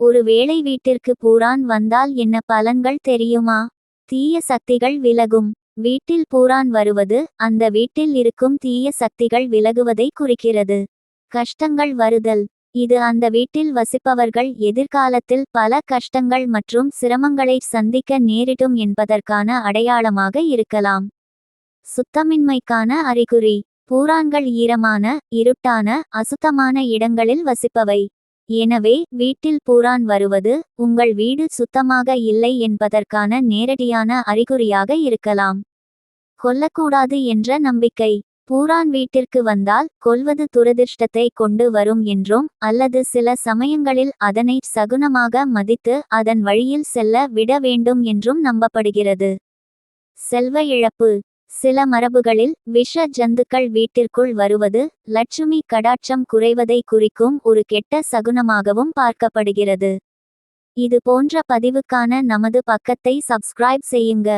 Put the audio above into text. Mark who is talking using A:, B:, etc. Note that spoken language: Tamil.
A: ஒரு வேளை வீட்டிற்கு பூரான் வந்தால் என்ன பலன்கள் தெரியுமா? தீய சக்திகள் விலகும். வீட்டில் பூரான் வருவது அந்த வீட்டில் இருக்கும் தீய சக்திகள் விலகுவதை குறிக்கிறது. கஷ்டங்கள் வருதல். இது அந்த வீட்டில் வசிப்பவர்கள் எதிர்காலத்தில் பல கஷ்டங்கள் மற்றும் சிரமங்களை சந்திக்க நேரிடும் என்பதற்கான அடையாளமாக இருக்கலாம். சுத்தமின்மைக்கான அறிகுறி. பூரான்கள் ஈரமான இருட்டான அசுத்தமான இடங்களில் வசிப்பவை. எனவே வீட்டில் பூரான் வருவது உங்கள் வீடு சுத்தமாக இல்லை என்பதற்கான நேரடியான அறிகுறியாக இருக்கலாம். கொல்லக்கூடாது என்ற நம்பிக்கை. பூரான் வீட்டிற்கு வந்தால் கொல்வது துரதிர்ஷ்டத்தை கொண்டு வரும் என்றும் அல்லது சில சமயங்களில் அதனை சகுனமாக மதித்து அதன் வழியில் செல்ல விட வேண்டும் என்றும் நம்பப்படுகிறது. செல்வ இழப்பு. சில மரபுகளில் விஷ ஜந்துக்கள் வீட்டிற்குள் வருவது லட்சுமி கடாட்சம் குறைவதை குறிக்கும் ஒரு கெட்ட சகுனமாகவும் பார்க்கப்படுகிறது. இது போன்ற பதிவுக்கான நமது பக்கத்தை சப்ஸ்கிரைப் செய்யுங்க.